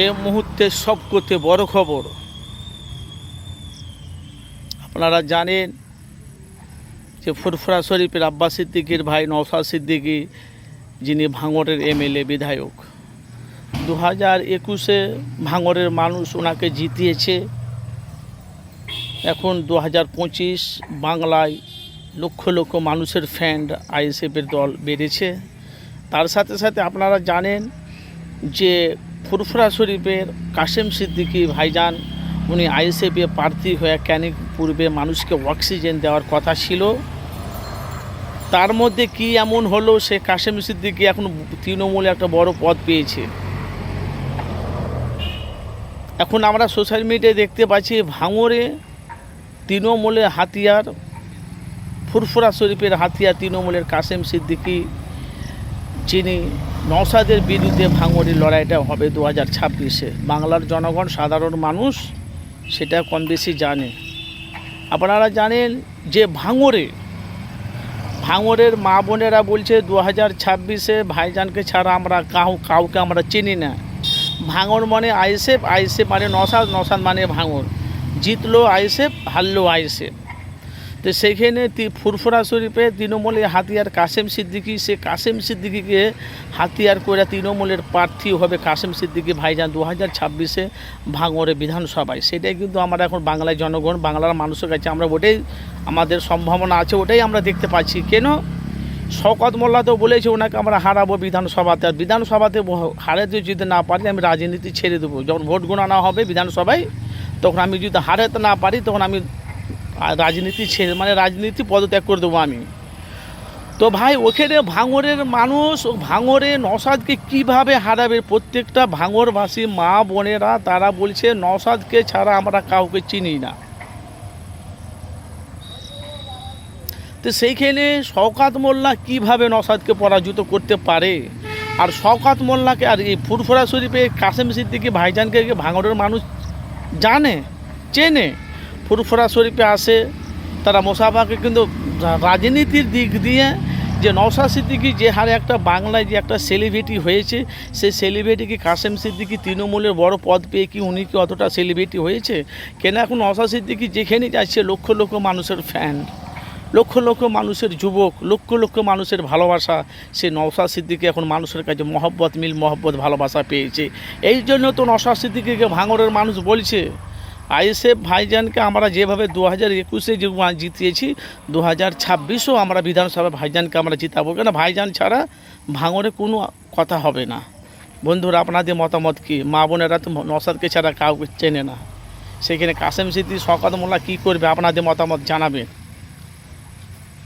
এ মুহূর্তে সব করতে বড় খবর। আপনারা জানেন যে ফুরফুরা শরীফের আব্বাস সিদ্দিকির ভাই নওশাদ সিদ্দিকি, যিনি ভাঙড়ের এমএলএ বিধায়ক। দু হাজার একুশে ভাঙড়ের মানুষ ওনাকে জিতিয়েছে। এখন দু হাজার পঁচিশ বাংলায় লক্ষ লক্ষ মানুষের ফ্যান্ড আইএসএফের দল বেড়েছে। তার সাথে সাথে আপনারা জানেন যে ফুরফুরা শরীফের কাশেম সিদ্দিকি ভাইজান, উনি আইএসএফে প্রার্থী হয়ে ক্যানিক পূর্বে মানুষকে অক্সিজেন দেওয়ার কথা ছিল। তার মধ্যে কি এমন হলো, সে কাশেম সিদ্দিকি এখন তৃণমূলে একটা বড় পদ পেয়েছে। এখন আমরা সোশ্যাল মিডিয়ায় দেখতে পাচ্ছি ভাঙরে তৃণমূলের হাতিয়ার, ফুরফুরা শরীফের হাতিয়ার তৃণমূলের কাশেম সিদ্দিকি, যিনি নওসাদের বিরুদ্ধে ভাঙড়ের লড়াইটা হবে দু হাজার ছাব্বিশে। বাংলার জনগণ সাধারণ মানুষ, সেটা কম বেশি জানে। আপনারা জানেন যে ভাঙড়ে, ভাঙড়ের মা বোনেরা বলছে দু হাজার ছাব্বিশে ভাইজানকে ছাড়া আমরা কাউ কাউকে আমরা চিনি না। ভাঙড় মানে আইসেফ আইসেফ মানে নসাদ নসাদ মানে ভাঙড়। জিতলো আইসেফ হারলো আইসেফ তো সেইখানে তি- ফুরফুরা শরীফে তৃণমূলের হাতিয়ার কাসেম সিদ্দিকি, সে কাসেম সিদ্দিকিকে হাতিয়ার করে তৃণমূলের প্রার্থী হবে কাসেম সিদ্দিকী ভাইজান দু হাজার ছাব্বিশে ভাঙড়ে বিধানসভায়। সেটাই কিন্তু আমরা এখন বাংলায় জনগণ, বাংলার মানুষের কাছে আমরা ওটাই, আমাদের সম্ভাবনা আছে, ওটাই আমরা দেখতে পাচ্ছি। কেন? শকত মোল্লা তো বলেছে ওনাকে আমরা হারাবো বিধানসভাতে। আর বিধানসভাতে হারাতে যদি না পারি, আমি রাজনীতি ছেড়ে দেবো। যখন ভোট গণনা হবে বিধানসভায়, তখন আমি যদি হারাতে না পারি, তখন আমি রাজনীতি ছেড়ে মানে রাজনীতি পদত্যাগ করে দেবো আমি। তো ভাই, ওখানে ভাঙরের মানুষ, ও ভাঙরে নসাদকে কীভাবে হারাবে? প্রত্যেকটা ভাঙরবাসী মা বোনেরা, তারা বলছে নসাদকে ছাড়া আমরা কাউকে চিনি না। তো সেইখানে শওকাত মোল্লা কীভাবে নসাদকে পরাজিত করতে পারে? আর শওকাত মোল্লাকে আর এই ফুরফুরা শরীফে কাসেম সিদ্দিকি ভাইজানকে ভাঙরের মানুষ জানে? চেনে? ফুরফুরা শরীফে আসে, তারা মোসাফাকে কিন্তু রাজনীতির দিক দিয়ে যে নওশাদ সিদ্দিকি যে হারে একটা বাংলায় যে একটা সেলিব্রিটি হয়েছে সেই সেলিব্রিটি কি কাসেম সিদ্দিকি তৃণমূলের বড় পদ পেয়ে কি উনি কি অতটা সেলিব্রিটি হয়েছে? কেন এখন নওশাদ সিদ্দিকি যেখানে যাচ্ছে, লক্ষ লক্ষ মানুষের ফ্যান লক্ষ লক্ষ মানুষের যুবক, লক্ষ লক্ষ মানুষের ভালোবাসা, সে নওশাদ সিদ্দিকি এখন মানুষের কাছে মহব্বত, মিল মহব্বত, ভালোবাসা পেয়েছে। এই জন্য তো নওশাদ সিদ্দিকিকে ভাঙরের মানুষ বলছে। আইএসএফ ভাইজানকে আমরা যেভাবে দু হাজার একুশে যে জিতিয়েছি দু হাজার ছাব্বিশেও আমরা বিধানসভা ভাইজানকে আমরা জিতাবো কেন? ভাইজান ছাড়া ভাঙরে কোনো কথা হবে না। বন্ধুরা, আপনাদের মতামত কি? মা বোনেরা তো নসাদকে ছাড়া কাউকে চেনে না। সেখানে কাসেম সিদ্ধি শকত মোল্লা কী করবে? আপনাদের মতামত জানাবেন।